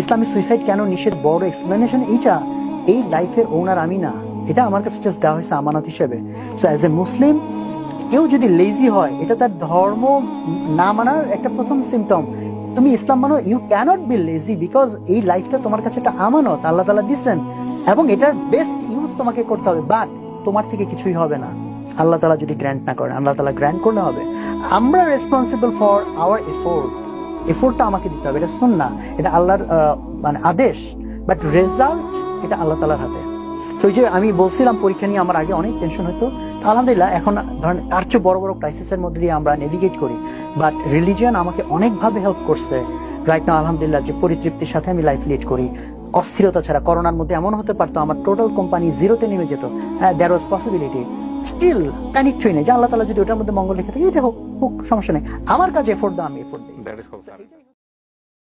ইসলামী suicide কেন নিষেধ? বড় এক্সপ্লেনেশন এইটা। এই লাইফের ওনার আমি না। এটা আমার কাছে জাস্ট দেওয়া হয়েছে আমানত হিসেবে। সো অ্যাজ এ মুসলিম কেউ যদি লেজি হয়, এটা তার ধর্ম না মানার একটা প্রথম সিমটম তুমি ইসলাম মানো you can't be lazy because এই লাইফটা তোমার কাছে একটা আমানত, আল্লাহ তালা দিচ্ছেন। এবং এটার বেস্ট ইউজ তোমাকে করতে হবে। বাট তোমার থেকে কিছুই হবে না। আল্লাহ তালা যদি গ্র্যান্ট না করেন, আল্লাহ তালা গ্র্যান্ট করলে হবে। আমরা রেসপন্সিবল ফর আওয়ার এফোর্ট এফোর্টটা আমাকে দিতে হবে, এটা শোন না এটা আল্লাহর মানে আদেশ বাট রেজাল্ট এটা আল্লাহ তালার হাতে। তো যে আমি বলছিলাম পরীক্ষা নিয়ে আমার আগে অনেক টেনশন হতো আলহামদুলিল্লাহ এখন ধরেন তার চেয়ে বড় বড় ক্রাইসিসের মধ্যে দিয়ে আমরা নেভিগেট করি বাট রিলিজিয়ান আমাকে অনেকভাবে হেল্প করছে। রাইট না আলহামদুলিল্লাহ যে পরিতৃপ্তির সাথে আমি লাইফ লিড করি। অস্থিরতা ছাড়া, করোনার মধ্যে এমন হতে পারতো, আমার টোটাল কোম্পানি জিরোতে নেমে যেত। হ্যাঁ there was possibility still panic নেই। যে আল্লাহ তালা যদি ওটার মধ্যে মঙ্গল রেখে থাকে, এটা হোক হোক, সমস্যা নেই। আমার কাছে এফোর্ট দাও, আমি এফোর্ট দিই।